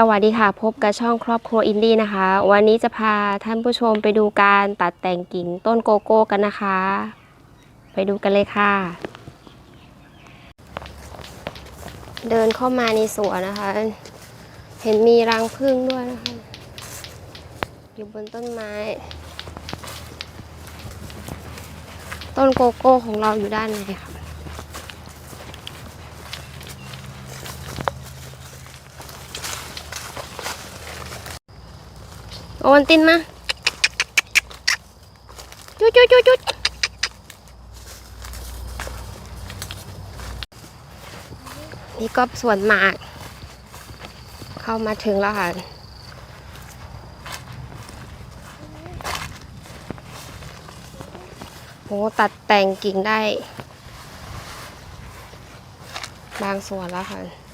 สวัสดีค่ะ พบกับช่องครอบครัวอินดี้นะคะ วันนี้จะพาท่านผู้ชมไปดูการตัดแต่งกิ่งต้นโกโก้กันนะคะ ไปดูกันเลยค่ะ เดินเข้ามาในสวนนะคะ เห็นมีรังผึ้งด้วยนะคะ อยู่บนต้นไม้ ต้นโกโก้ของเราอยู่ด้านในค่ะ วันตินมาจุดจุดจุดจุดนี่ก็สวนหมาก เข้ามาถึงแล้วค่ะโหตัดแต่งกิ่งได้ บางส่วนแล้วค่ะ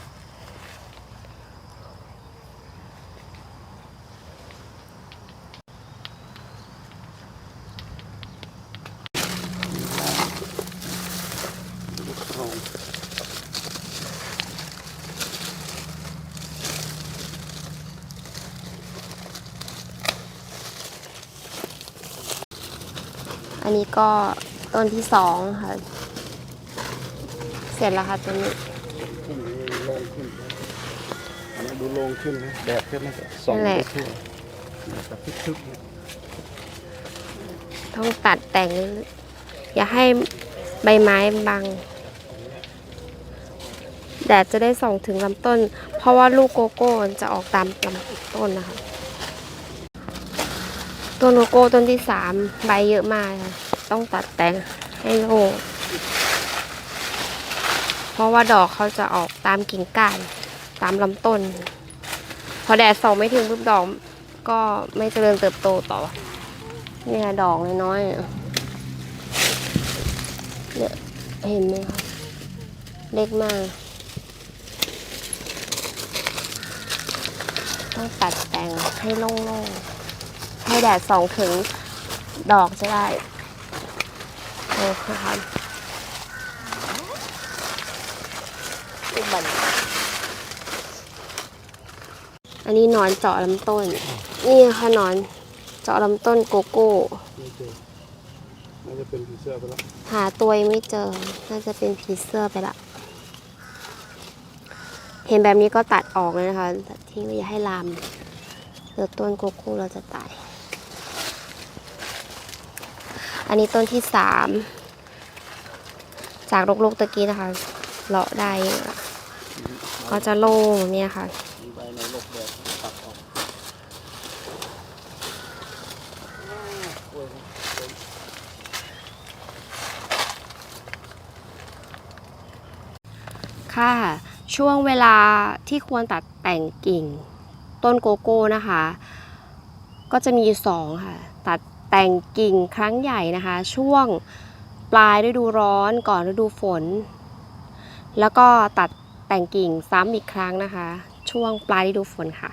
อันนี้ก็ต้นที่สองค่ะ เสร็จแล้วค่ะตัวนี้ขึ้นโล่งขึ้นอันนี้ดูโล่งขึ้นนะแดดขึ้นนะส่องนั่นแหไปละทั่วแบบทึกๆเนี่ยต้องตัดแต่งเรื่อยๆอย่าให้ใบไม้บัง แดดจะได้ส่องถึงลำต้น เพราะว่าลูกโกโก้มันจะออกตามลำต้นนะคะ ต้นโกโก้ต้นที่สามใบเยอะมากค่ะต้องตัดแต่งให้โล่งเพราะว่าดอกเขาจะออกตามกิ่งก้านตามลำต้น พอแดดส่องไม่ถึงปุ๊บดอกก็ไม่เจริญเติบโตต่อ เนี่ยดอกน้อยๆเนี่ยเนี่ยเห็นไหมคะเล็กมาก ต้องตัดแต่งให้โล่งๆ ให้แดดส่องถึงดอกจะได้โอ้ค่ะอุบันอันนี้หนอนเจาะลำต้น นี่ค่ะหนอนเจาะลำต้นโกโก้ไม่เจอน่าจะเป็นผีเสื้อไปแล้วหาตัวยังไม่เจอ น่าจะเป็นผีเสื้อไปละ เห็นแบบนี้ก็ตัดออกเลยนะคะ ตัดทิ้งไว้อย่าให้ลามเดี๋ยวต้นโกโก้เราจะตาย อันนี้ต้นที่สามจากรกๆตะกี้นะคะ เลาะได้ ก็จะโล่งแบบเนี่ยค่ะใบในโลกแดดตัดออกค่ะ ช่วงเวลาที่ควรตัดแต่งกิ่ง ต้นโกโก้นะคะ ก็จะมีสองค่ะ ตัด แต่งกิ่งครั้งใหญ่นะคะ ช่วงปลายฤดูร้อนก่อนฤดูฝน แล้วก็ตัดแต่งกิ่งซ้ำอีกครั้งนะคะ ช่วงปลายฤดูฝนค่ะ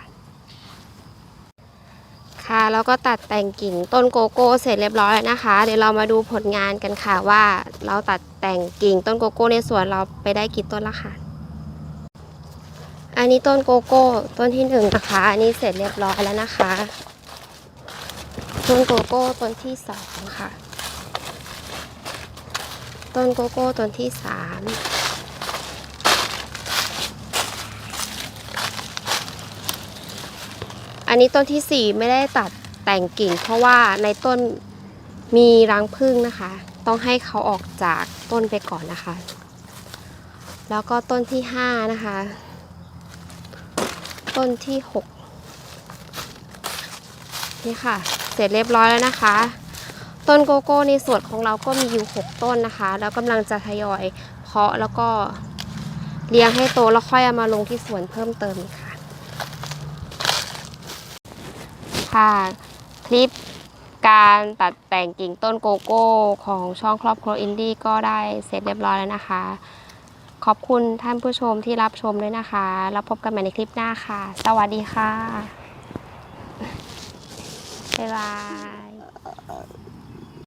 ค่ะแล้วก็ตัดแต่งกิ่งต้นโกโก้เสร็จเรียบร้อยแล้วนะคะ เดี๋ยวเรามาดูผลงานกันค่ะว่าเราตัดแต่งกิ่งต้นโกโก้ในสวนเราไปได้กี่ต้นละค่ะอันนี้ต้นโกโก้ต้นที่หนึ่งนะคะ อันนี้เสร็จเรียบร้อยแล้วนะคะ ต้นโกโก้ต้นที่สองค่ะ ต้นโกโก้ต้นที่สามอันนี้ต้นที่สี่ไม่ได้ตัดแต่งกิ่ง เพราะว่าในต้นมีรังผึ้งนะคะ ต้องให้เขาออกจากต้นไปก่อนนะคะ แล้วก็ต้นที่ห้านะคะ ต้นที่หกนี่ค่ะ เสร็จเรียบร้อยแล้วนะคะ ต้นโกโก้ในสวนของเราก็มีอยู่ 6 ต้นนะคะ แล้วกำลังจะทยอยเพาะแล้วก็เลี้ยงให้โตแล้วค่อยเอามาลงที่สวนเพิ่มเติมค่ะ ค่ะคลิปการตัดแต่งกิ่งต้นโกโก้ของช่องครอบครัวอินดี้ก็ได้เสร็จเรียบร้อยแล้วนะคะ ขอบคุณท่านผู้ชมที่รับชมด้วยนะคะ แล้วพบกันใหม่ในคลิปหน้าค่ะ สวัสดีค่ะ บ๊ายบาย